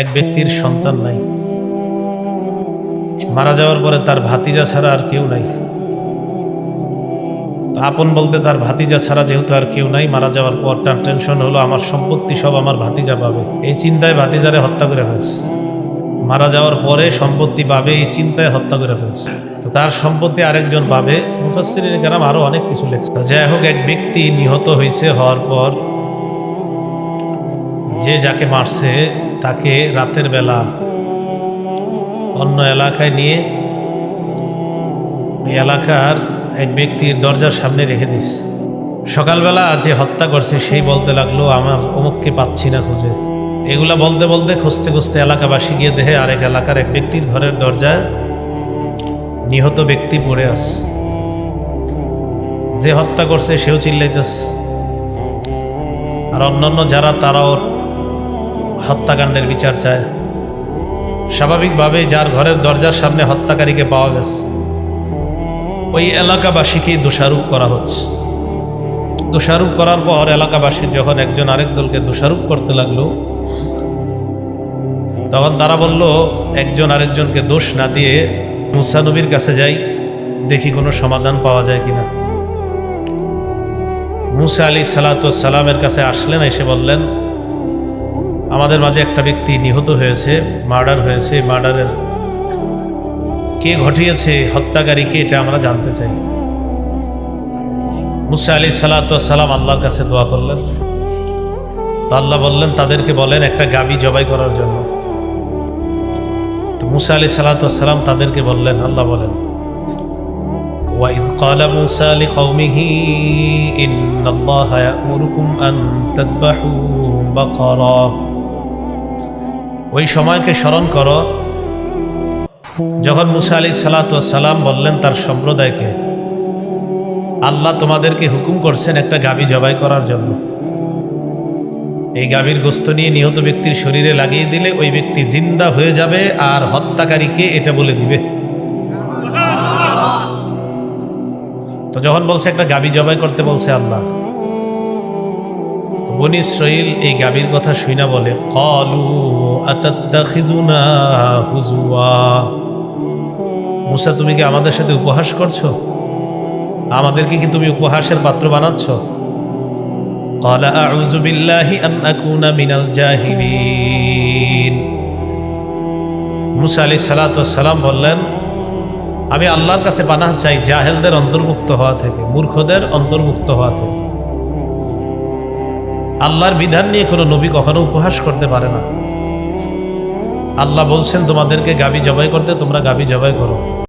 এক ব্যক্তির সন্তান নাই। মারা যাওয়ার পরে তার ভাতিজা ছাড়া আর কেউ নাই। আপন বলতে তার ভাতিজা ছাড়া যেহেতু আর কেউ নাই, মারা যাওয়ার পর তার টেনশন হলো, আমার সম্পত্তি সব আমার ভাতিজা পাবে। এই চিন্তায় ভাতিজারে হত্যা করে ফেলছে। মারা যাওয়ার পরে সম্পত্তি পাবে, এই চিন্তায় হত্যা করে ফেলছে। তার সম্পত্তি আরেকজন পাবে। মুফাসসিরিন কেরাম আরও অনেক কিছু লেখছে। যাই হোক, এক ব্যক্তি নিহত হয়েছে হওয়ার পর, যে যাকে মারছে তাকে রাতের বেলা অন্য এলাকায় নিয়ে এলাকার এক ব্যক্তির দরজার সামনে রেখে দিস। সকালবেলা যে হত্যা করছে, সেই বলতে লাগল, আমার অমুককে পাচ্ছি না খুঁজে। এগুলা বলতে বলতে খুঁজতে খুঁজতে এলাকাবাসী গিয়ে দেখে আরেক এলাকার এক ব্যক্তির ঘরের দরজায় নিহত ব্যক্তি পড়ে আস যে হত্যা করছে, সেও চিল্লাইতেছে। আর অন্যান্য যারা, তারাও হত্যাকাণ্ডের বিচার চায়। স্বাভাবিকভাবে যার ঘরের দরজার সামনে হত্যাকারীকে পাওয়া গেছে। ওই এলাকাবাসীকেই দোষারোপ করা হচ্ছে। দোষারোপ করার পর এলাকাবাসীর যখন একজন আরেক দলকে দোষারোপ করতে লাগল, তখন তারা বলল, একজন আরেকজনকে দোষ না দিয়ে মুসা নবীর কাছে যাই, দেখি কোনো সমাধান পাওয়া যায় কিনা। মুসা আলী সালাতামের কাছে আসলেন, এসে বললেন আমাদের মাঝে একটা ব্যক্তি নিহত হয়েছে মার্ডার হয়েছে মার্ডারের কে ঘটিয়েছে হত্যাকারী কে এটা আমরা জানতে চাই মুসা আলী সালাতাম আল্লাহর কাছে দোয়া করলেন তো আল্লাহ বললেন তাদেরকে বলেন একটা গাবি জবাই করার জন্য তো মুসা আলী সালাতাম তাদেরকে বললেন আল্লাহ বলেন وإذ قال موسى لقومه إن الله يأمركم أن تذبحوا بقرة ওই সময়কে স্মরণ করো। যখন মুসা আলী সালাম বললেন তার সম্প্রদায়কে, আল্লাহ তোমাদেরকে হুকুম করছেন একটা গাবি জবাই করার জন্য। এই গাভীর গোস্ত নিয়ে নিহত ব্যক্তির শরীরে লাগিয়ে দিলে ওই ব্যক্তি জিন্দা হয়ে যাবে আর হত্যাকারীকে এটা বলে দিবে। তো যখন বলছে একটা গাবি জবাই করতে বলছে আল্লাহ বনি ইসরাইল এই গাবির কথা শুইনা বলে কলু আতাত্তাখিজুনা হুজুয়া মুসা তুমি কি আমাদের সাথে উপহাস করছো আমাদেরকে কি তুমি উপহাসের পাত্র বানাচ্ছ قال أعوذ بالله أن أكون من الجاهلين মুসা আলী সালাম বললেন আমি আল্লাহর কাছে পানাহ চাই জাহেলদের অন্তর্ভুক্ত হওয়া থেকে মূর্খদের অন্তর্ভুক্ত হওয়া থেকে আল্লাহর বিধান নিয়ে কোনো নবী কখনো উপহাস করতে পারে না। আল্লাহ বলছেন, তোমাদেরকে গাবি জবাই করতে, তোমরা গাবি জবাই করো।